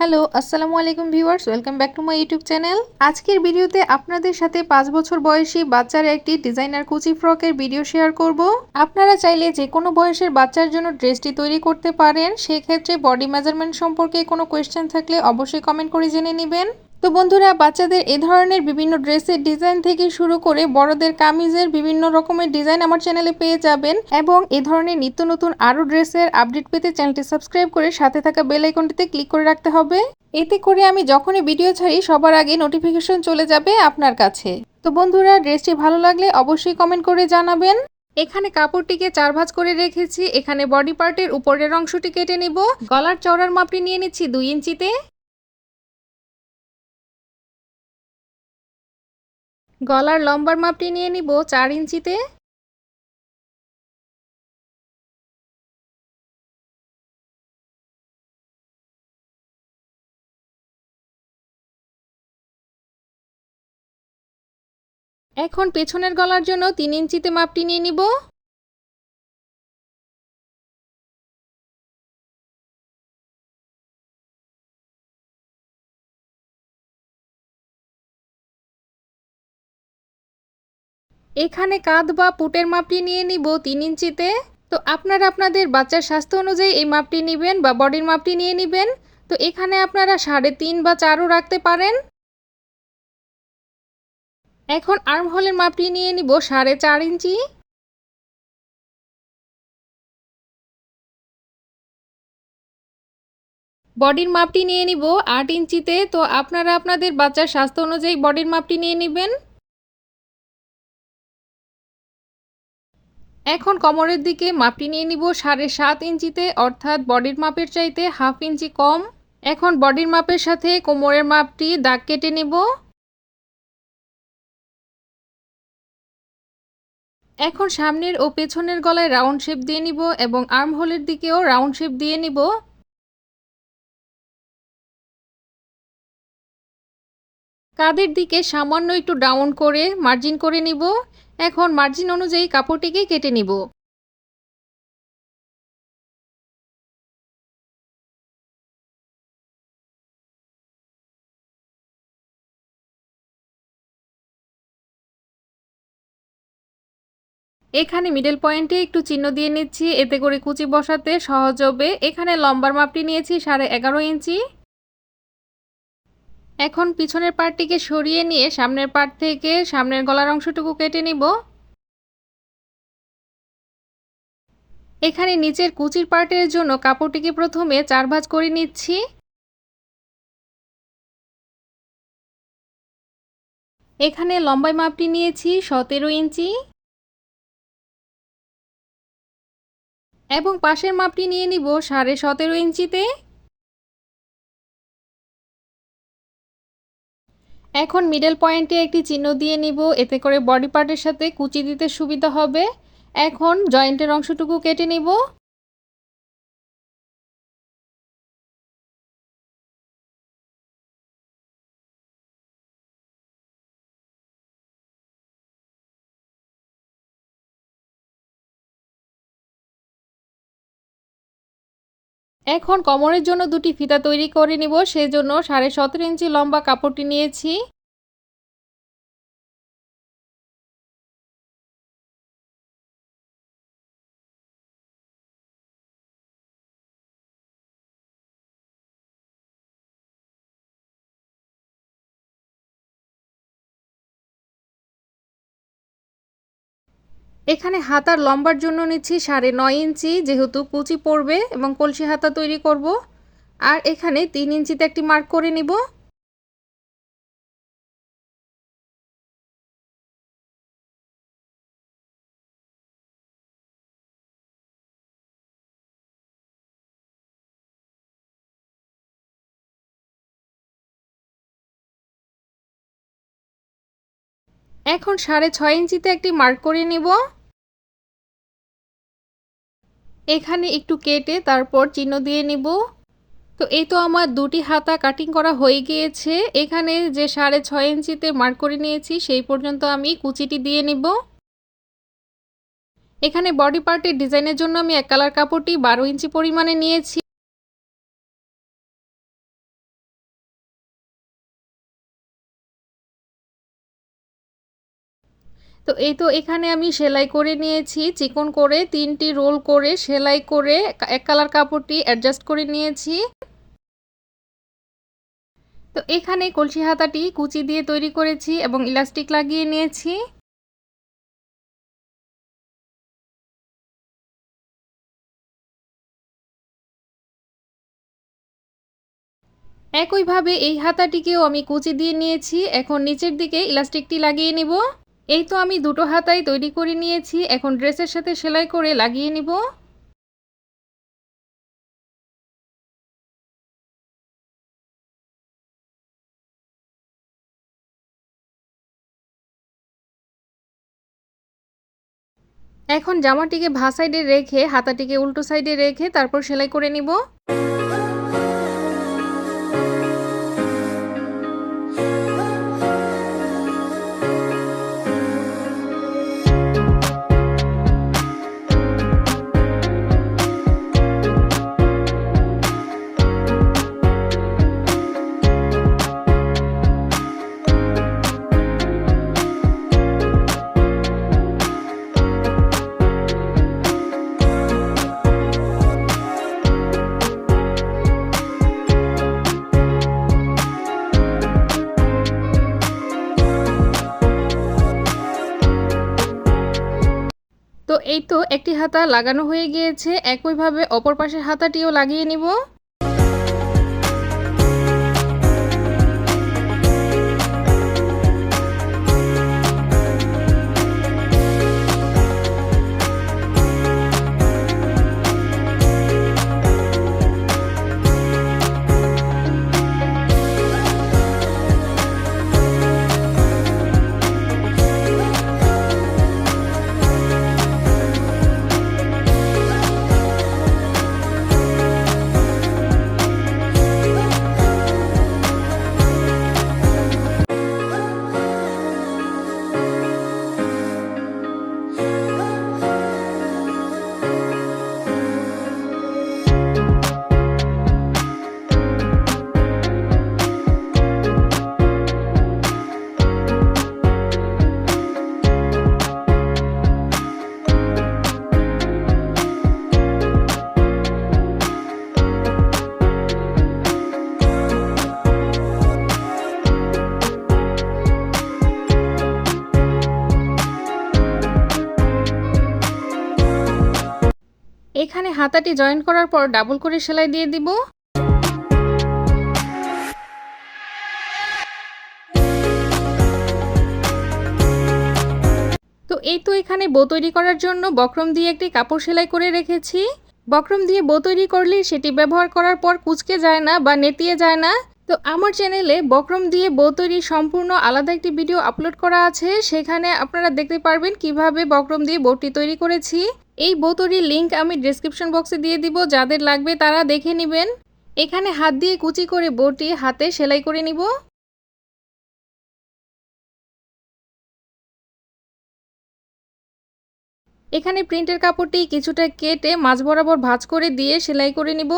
Hello, আসসালামু আলাইকুম viewers, welcome back to my YouTube channel. আজকের ভিডিওতে আপনাদের সাথে পাঁচ বছর বয়সী বাচ্চার একটি ডিজাইনার কুচি ফ্রকের ভিডিও শেয়ার করব। আপনারা চাইলে যে কোনো বয়সের বাচ্চার জন্য ড্রেসটি তৈরি করতে পারেন। সেক্ষেত্রে বডি মেজারমেন্ট সম্পর্কে কোনো কোয়েশ্চেন থাকলে অবশ্যই কমেন্ট করে জেনে নেবেন। তো বন্ধুরা, বাচ্চাদের এ ধরনের বিভিন্ন ড্রেসের ডিজাইন থেকে শুরু করে বড়দের কামিজের বিভিন্ন রকমের ডিজাইন আমার চ্যানেলে পেয়ে যাবেন এবং এ ধরনের নিত্য নতুন আরও ড্রেসের আপডেট পেতে চ্যানেলটি সাবস্ক্রাইব করে সাথে থাকা বেল আইকনটিতে ক্লিক করে রাখতে হবে। এতে করে আমি যখনই ভিডিও ছাড়ি, সবার আগে নোটিফিকেশন চলে যাবে আপনার কাছে। তো বন্ধুরা, ড্রেসটি ভালো লাগলে অবশ্যই কমেন্ট করে জানাবেন। এখানে কাপড়টিকে চার ভাঁজ করে রেখেছি। এখানে বডি পার্টের উপরের অংশটি কেটে নিব। গলার চওড়ার মাপটি নিয়ে নিচ্ছি দুই ইঞ্চিতে। গলার লম্বার মাপটি নিয়ে নিব চার ইঞ্চিতে। এখন পেছনের গলার জন্য তিন ইঞ্চিতে মাপটি নিয়ে নিব। এখানে কাঁধ বা পুটের মাপটি নিয়ে নিব তিন ইঞ্চিতে। তো আপনারা আপনাদের বাচ্চার স্বাস্থ্য অনুযায়ী এই মাপটি নেবেন বা বডির মাপটি নিয়ে নেবেন। তো এখানে আপনারা সাড়ে তিন বা চারও রাখতে পারেন। এখন আর্ম হোলের মাপটি নিয়ে নিব সাড়ে চার ইঞ্চি। বডির মাপটি নিয়ে নিব আট ইঞ্চিতে। তো আপনারা আপনাদের বাচ্চার স্বাস্থ্য অনুযায়ী বডির মাপটি নিয়ে নেবেন। এখন কোমরের দিকে মাপটি নিয়ে নিব সাড়ে সাত ইঞ্চিতে, অর্থাৎ বডির মাপের চাইতে হাফ ইঞ্চি কম। এখন বডির মাপের সাথে কোমরের মাপটি দাগ কেটে নেব। এখন সামনের ও পেছনের গলায় রাউন্ড শেপ দিয়ে নিব এবং আর্ম হোলের দিকেও রাউন্ড শেপ দিয়ে নিব। কাদের দিকে সামান্য একটু ডাউন করে মার্জিন করে নিব, এখন মার্জিন অনুযায়ী কাপড়টিকে কেটে নিব। এখানে মিডল পয়েন্টে একটু চিহ্ন দিয়ে নিচ্ছি, এতে করে কুচি বসাতে সহজ হবে। এখানে লম্বার মাপটি নিয়েছি সাড়ে এগারো ইঞ্চি। এখন পিছনের পার্টটিকে সরিয়ে নিয়ে সামনের পার্ট থেকে সামনের গলার অংশটুকু কেটে নিব। এখানে নিচের কুচির পার্টের জন্য কাপড়টিকে প্রথমে চার ভাঁজ করে নিচ্ছি। এখানে লম্বাই মাপটি নিয়েছি, সতেরো ইঞ্চি। এবং পাশের মাপটি নিয়ে নিব সাড়ে সতেরো ইঞ্চিতে। এখন মিডল পয়েন্টে একটি চিহ্ন দিয়ে নিব, এতে করে বডি পার্টের সাথে কুচি দিতে সুবিধা হবে। এখন জয়েন্টের অংশটুকু কেটে নিব। এখন কোমরের জন্য দুটি ফিতা তৈরি করে নিব, সেজন্য সাড়ে সতেরো ইঞ্চি লম্বা কাপড়টি নিয়েছি। এখানে হাতার লম্বার জন্য নিচ্ছি সাড়ে নয় ইঞ্চি, যেহেতু কুচি পড়বে এবং কলসি হাতা তৈরি করব। আর এখানে তিন ইঞ্চিতে একটি মার্ক করে নিব। এখন সাড়ে ছয় ইঞ্চিতে একটি মার্ক করে নিব। এখানে একটু কেটে তারপর চিহ্ন দিয়ে নিব। তো এই তো আমার দুটি হাতা কাটিং করা হয়ে গিয়েছে। এখানে যে সাড়ে ছয় ইঞ্চিতে মার্ক করে নিয়েছি, সেই পর্যন্ত আমি কুচিটি দিয়ে নিব। এখানে বডি পার্টের ডিজাইনের জন্য আমি এক কালার কাপড়টি বারো ইঞ্চি পরিমাণে নিয়েছি। তো এই তো এখানে আমি সেলাই করে নিয়েছি, চিকন করে তিনটি রোল করে সেলাই করে এক কালার কাপড়টি অ্যাডজাস্ট করে নিয়েছি। তো এখানে কলসি হাতাটি কুচি দিয়ে তৈরি করেছি এবং ইলাস্টিক লাগিয়ে নিয়েছি। একইভাবে এই হাতাটিকেও আমি কুচি দিয়ে নিয়েছি, এখন নিচের দিকে ইলাস্টিকটি লাগিয়ে নিব। এই তো আমি দুটো হাতাই তৈরি করে নিয়েছি, এখন ড্রেসের সাথে সেলাই করে লাগিয়ে নিব। এখন জামাটিকে ভা সাইডে রেখে, হাতাটিকে উল্টো সাইডে রেখে তারপর সেলাই করে নিব। একটি হাতা লাগানো হয়ে গিয়েছে। একইভাবে অপর পাশের হাতাটিও লাগিয়ে নিব। এখানে হাতাটি জয়েন করার পর ডাবল করে সেলাই দিয়ে দিব। তো এই তো এখানে বো তৈরি করার জন্য বক্রম দিয়ে একটি কাপড় সেলাই করে রেখেছি। বক্রম দিয়ে বো তৈরি করলে সেটি ব্যবহার করার পর কুচকে যায় না বা নেতিয়ে যায় না। তো আমার চ্যানেলে বক্রম দিয়ে বো তৈরি সম্পূর্ণ আলাদা একটি ভিডিও আপলোড করা আছে। সেখানে আপনারা দেখতে পারবেন কীভাবে বক্রম দিয়ে বউটি তৈরি করেছি। এই বোতরির লিঙ্ক আমি ডিসক্রিপশন বক্সে দিয়ে দিব, যাদের লাগবে তারা দেখে নেবেন। এখানে হাত দিয়ে কুচি করে বোটি হাতে সেলাই করে নিব। এখানে প্রিন্টের কাপড়টি কিছুটা কেটে মাছ বরাবর ভাঁজ করে দিয়ে সেলাই করে নিব।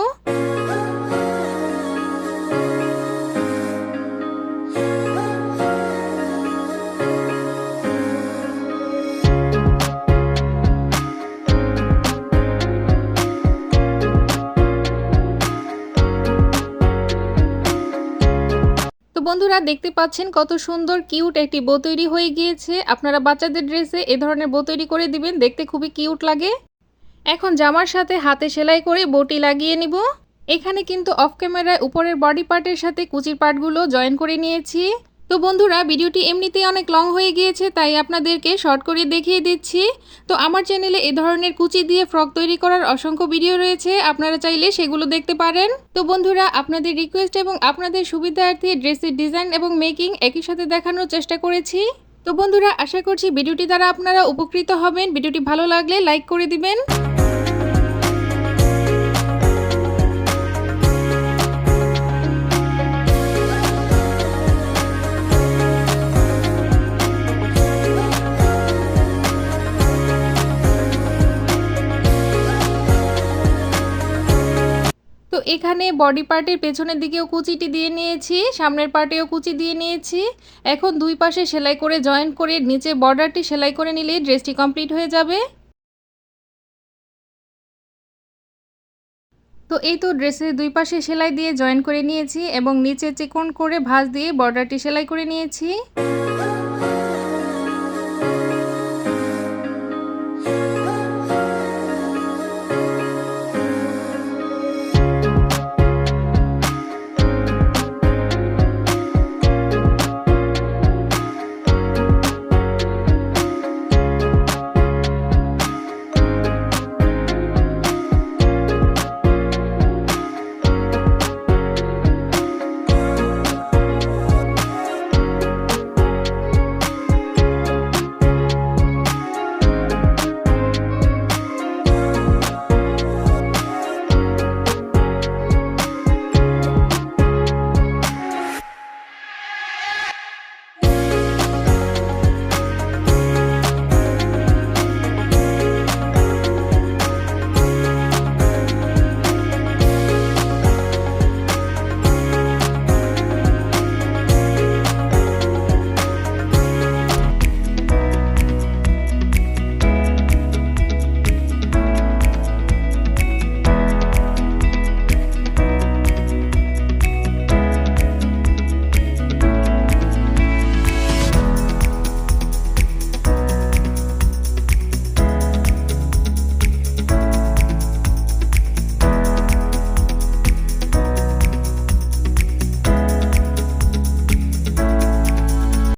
বন্ধুরা দেখতে পাচ্ছেন কত সুন্দর, কিউট একটি বো তৈরি হয়ে গিয়েছে। আপনারা বাচ্চাদের ড্রেসে এ ধরনের বো তৈরি করে দিবেন, দেখতে খুবই কিউট লাগে। এখন জামার সাথে হাতে সেলাই করে বটি লাগিয়ে নিব। এখানে কিন্তু অফ ক্যামেরায় উপরের বডি পার্টের সাথে কুচির পার্টগুলো জয়েন করে নিয়েছি। তো বন্ধুরা, ভিডিওটি এমনিতেই অনেক লং হয়ে গিয়েছে, তাই আপনাদেরকে শর্ট করে দেখিয়ে দিচ্ছি। তো আমার চ্যানেলে এ ধরনের কুচি দিয়ে ফ্রক তৈরি করার অসংখ্য ভিডিও রয়েছে, আপনারা চাইলে সেগুলো দেখতে পারেন। তো বন্ধুরা, আপনাদের রিকোয়েস্ট এবং আপনাদের সুবিধার্থে ড্রেসের ডিজাইন এবং মেকিং একই সাথে দেখানোর চেষ্টা করেছি। তো বন্ধুরা, আশা করছি ভিডিওটি দ্বারা আপনারা উপকৃত হবেন। ভিডিওটি ভালো লাগলে লাইক করে দিবেন। এখানে বডি পার্টের পেছনের দিকেও কুচিটি দিয়ে নিয়েছি, সামনের পার্টেও কুচি দিয়ে নিয়েছি। এখন দুই পাশে সেলাই করে জয়েন করে নিচে বর্ডারটি সেলাই করে নিলেই ড্রেসটি কমপ্লিট হয়ে যাবে। তো এই তো ড্রেসের দুই পাশে সেলাই দিয়ে জয়েন করে নিয়েছি এবং নিচে চিকন করে ভাঁজ দিয়ে বর্ডারটি সেলাই করে নিয়েছি।